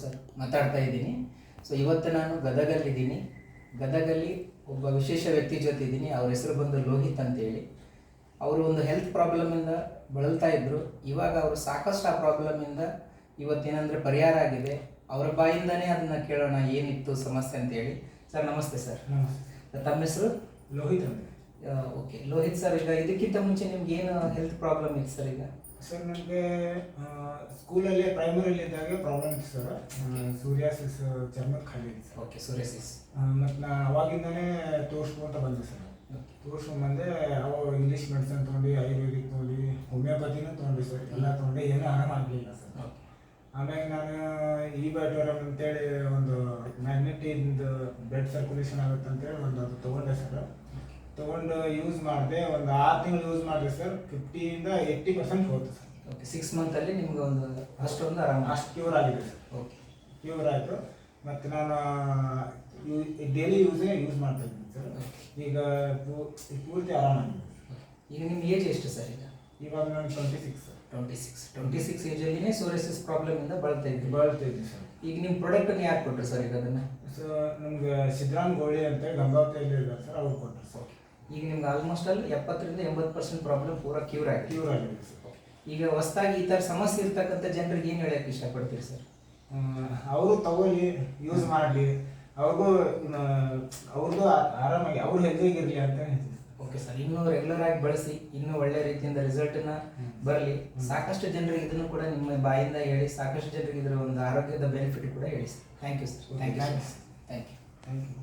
Sir ಮಾತಾಡ್ತಾ ಇದ್ದೀನಿ. So ಇವತ್ತು ನಾನು ಗದಗಲ್ಲಿದ್ದೀನಿ. ಗದಗಲ್ಲಿ ಒಬ್ಬ ವಿಶೇಷ ವ್ಯಕ್ತಿ ಜೊತೆ ಇದ್ದೀನಿ. ಅವ್ರ ಹೆಸರು ಬಂದು ಲೋಹಿತ್ ಅಂತೇಳಿ. ಅವರು ಒಂದು ಹೆಲ್ತ್ ಪ್ರಾಬ್ಲಮಿಂದ ಬಳಲ್ತಾ ಇದ್ರು. ಇವಾಗ ಅವರು ಸಾಕಷ್ಟು ಆ ಪ್ರಾಬ್ಲಮಿಂದ ಇವತ್ತೇನಂದ್ರೆ ಪರಿಹಾರ ಆಗಿದೆ. ಅವರ ಬಾಯಿಂದನೇ ಅದನ್ನ ಕೇಳೋಣ ಏನಿತ್ತು ಸಮಸ್ಯೆ ಅಂತೇಳಿ. ಸರ್ ನಮಸ್ತೆ ಸರ್. ತಮ್ಮ ಹೆಸರು? ಲೋಹಿತ್ ಅಂತ. ಓಕೆ. ಲೋಹಿತ್ ಸರ್ ಈಗ ಇದಕ್ಕಿಂತ ಮುಂಚೆ ನಿಮ್ಗೆ ಏನು ಹೆಲ್ತ್ ಪ್ರಾಬ್ಲಮ್ ಇತ್ತು ಸರ್ ಈಗ? ಸರ್ ನನಗೆ ಸ್ಕೂಲಲ್ಲಿ ಪ್ರೈಮರಿಲಿ ಇದ್ದಾಗ ಪ್ರಾಬ್ಲಮ್ ಇತ್ತು ಸರ್ ಸೂರ್ಯಾಸಿಸ್ ಚರ್ಮದ ಖಾಲಿ ಇತ್ತು ಸರ್ ಓಕೆ ಸೂರ್ಯಾಸಿಸ್ ಮತ್ತು ನಾ ಅವಾಗಿಂದನೇ ತೋರಿಸ್ಕೊಂತ ಬಂದೆ ಸರ್ ತೋರಿಸ್ಕೊಂಬಂದೆ ಅವು ಇಂಗ್ಲೀಷ್ ಮೆಡಿಸನ್ ತೊಗೊಂಡು ಆಯುರ್ವೇದಿಕ್ ತೊಗೊಂಡು ಹೋಮಿಯೋಪತಿನೂ ತೊಗೊಂಡೆ ಸರ್ ಎಲ್ಲ ತೊಗೊಂಡೆ ಏನೂ ಆರಾಮ ಆಗಲಿಲ್ಲ ಸರ್ ಆಮೇಲೆ ನಾನು ಈ ಬಯೋಟೋರಮ್ ಅಂತೇಳಿ ಒಂದು ಮ್ಯಾಗ್ನೆಟಿಂದು ಬ್ಲಡ್ ಸರ್ಕ್ಯುಲೇಷನ್ ಆಗುತ್ತೆ ಅಂತೇಳಿ ಒಂದು ಅದು ತೊಗೊಂಡೆ ಸರ್ ತೊಗೊಂಡು ಯೂಸ್ ಮಾಡಿದೆ ಒಂದು ಆರು ತಿಂಗಳು ಯೂಸ್ ಮಾಡಿದೆ ಸರ್ ಫಿಫ್ಟಿಯಿಂದ ಏಯ್ಟಿ ಪರ್ಸೆಂಟ್ ಹೋಯ್ತು ಸರ್ ಓಕೆ ಸಿಕ್ಸ್ ಮಂತಲ್ಲಿ ನಿಮ್ಗೆ ಒಂದು ಅಷ್ಟೊಂದು ಆರಾಮ. ಅಷ್ಟು ಕ್ಯೂರ್ ಆಗಿದೆ ಸರ್. ಓಕೆ ಕ್ಯೂರ್ ಆಯಿತು. ಮತ್ತು ನಾನು ಡೈಲಿ ಯೂಸೇ ಯೂಸ್ ಮಾಡ್ತಾ ಇದ್ದೀನಿ ಸರ್. ಈಗ ಪೂರ್ತಿ ಆರಾಮಾಗಿದೆ ಈಗ ನಿಮ್ಮ ಏಜ್ ಎಷ್ಟು ಸರ್ ಈಗ? ಇವಾಗ ನಾನು twenty six twenty six twenty six ಏಜಲ್ಲಿನೇ psoriasis ಪ್ರಾಬ್ಲಮಿಂದ ಬಳ್ತಾ ಇದ್ವಿ ಬಳ್ತಾ ಇದ್ದೀನಿ ಸರ್. ಈಗ ನಿಮ್ಮ ಪ್ರಾಡಕ್ಟನ್ನು ಯಾರು ಕೊಟ್ಟರು ಸರ್ ಈಗ ಅದನ್ನು? ಸೊ ನಮ್ಗೆ ಸಿದ್ದರಾಮ್ ಗೋಳಿ ಅಂತ ಗಂಗಾವತಿಯಲ್ಲಿ ಇದ್ದಾರೆ ಸರ್ ಅವ್ರು ಕೊಟ್ಟರು ಸರ್. ಈಗ ನಿಮ್ಗೆ ಆಲ್ಮೋಸ್ಟ್ ಅಲ್ಲಿ ಎಪ್ಪತ್ತರಿಂದ ಎಂಬತ್ತು ಪರ್ಸೆಂಟ್ ಪ್ರಾಬ್ಲಮ್ ಪೂರಾ ಕ್ಯೂರ್ ಆಗಿದೆ. ಕ್ಯೂರ್ ಆಗಿದೆ ಸರ್. ಈಗ ಹೊಸದಾಗಿ ಈ ಥರ ಸಮಸ್ಯೆ ಇರ್ತಕ್ಕಂಥ ಜನರಿಗೆ ಏನು ಹೇಳಕ್ಕೆ ಇಷ್ಟಪಡ್ತೀರಿ ಸರ್? ಅವರು ತಗೊಳ್ಳಿ ಯೂಸ್ ಮಾಡಲಿ. ಅವ್ರಿಗೂ ಅವ್ರದ್ದು ಆರಾಮಾಗಿ ಅವ್ರು ಹೆಲ್ದಿಯಾಗಿರಲಿ ಅಂತ ಹೇಳ್ತೀನಿ ಓಕೆ ಸರ್ ಇನ್ನೂ ರೆಗ್ಯುಲರ್ ಆಗಿ ಬಳಸಿ ಇನ್ನೂ ಒಳ್ಳೆ ರೀತಿಯಿಂದ ರಿಸಲ್ಟನ್ನ ಬರಲಿ. ಸಾಕಷ್ಟು ಜನರಿಗೆ ಇದನ್ನು ಕೂಡ ನಿಮ್ಮ ಬಾಯಿಂದ ಹೇಳಿ ಸಾಕಷ್ಟು ಜನರಿಗೆ ಇದರ ಒಂದು ಆರೋಗ್ಯದ ಬೆನಿಫಿಟ್ ಕೂಡ ಹೇಳಿ sir. Thank you sir thank you. Thank you thank you